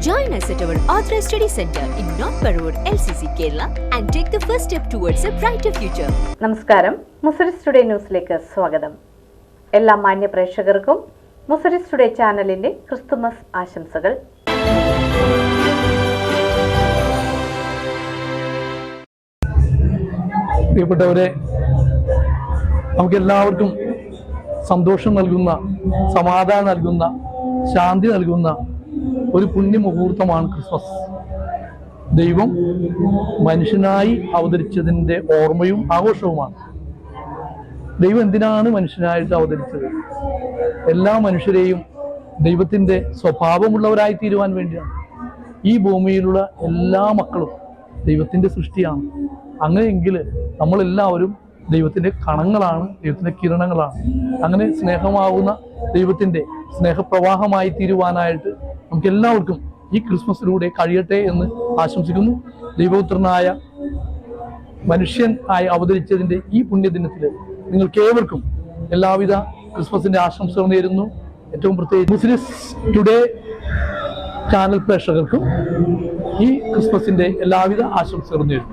Join us at our Authorized Study Center in North Parur, LCC, Kerala, and take the first step towards a brighter future. നമസ്കാരം. Muziris today ന്യൂസിലേക്ക് സ്വാഗതം. എല്ലാ മാന്യ പ്രേക്ഷകർക്കും Muziris today ചാനലിന്റെ Christmas ആശംസകൾ. പ്രിയപ്പെട്ടവരെ നമുക്ക് എല്ലാവർക്കും സന്തോഷം നൽകുന്ന സമാധാനം നൽകുന്ന ശാന്തി നൽകുന്ന ഒരു പുണ്യമുഹൂർത്തമാണ് ക്രിസ്മസ്. ദൈവം മനുഷ്യനായി അവതരിച്ചതിന്റെ ഓർമ്മയും ആഘോഷവുമാണ്. ദൈവം എന്തിനാണ് മനുഷ്യനായിട്ട് അവതരിച്ചത്? എല്ലാ മനുഷ്യരെയും ദൈവത്തിന്റെ സ്വഭാവമുള്ളവരായി തീരുവാൻ വേണ്ടിയാണ്. ഈ ഭൂമിയിലുള്ള എല്ലാ മക്കളും ദൈവത്തിന്റെ സൃഷ്ടിയാണ്. അങ്ങനെയെങ്കിൽ നമ്മളെല്ലാവരും ദൈവത്തിന്റെ കണങ്ങളാണ് ദൈവത്തിന്റെ കിരണങ്ങളാണ്. അങ്ങനെ സ്നേഹമാകുന്ന ദൈവത്തിന്റെ സ്നേഹപ്രവാഹമായി തീരുവാനായിട്ട് നമുക്ക് എല്ലാവർക്കും ഈ ക്രിസ്മസിലൂടെ കഴിയട്ടെ എന്ന് ആശംസിക്കുന്നു. ദൈവപുത്രനായ മനുഷ്യൻ ആയി അവതരിച്ചതിന്റെ ഈ പുണ്യദിനത്തിൽ നിങ്ങൾക്ക് ഏവർക്കും എല്ലാവിധ ക്രിസ്മസിന്റെ ആശംസകൾ നേരുന്നു. ഏറ്റവും പ്രത്യേകിച്ച് ബിസിനസ് ടുഡേ ചാനൽ പ്രേക്ഷകർക്കും ഈ ക്രിസ്മസിന്റെ എല്ലാവിധ ആശംസകളും നേരുന്നു.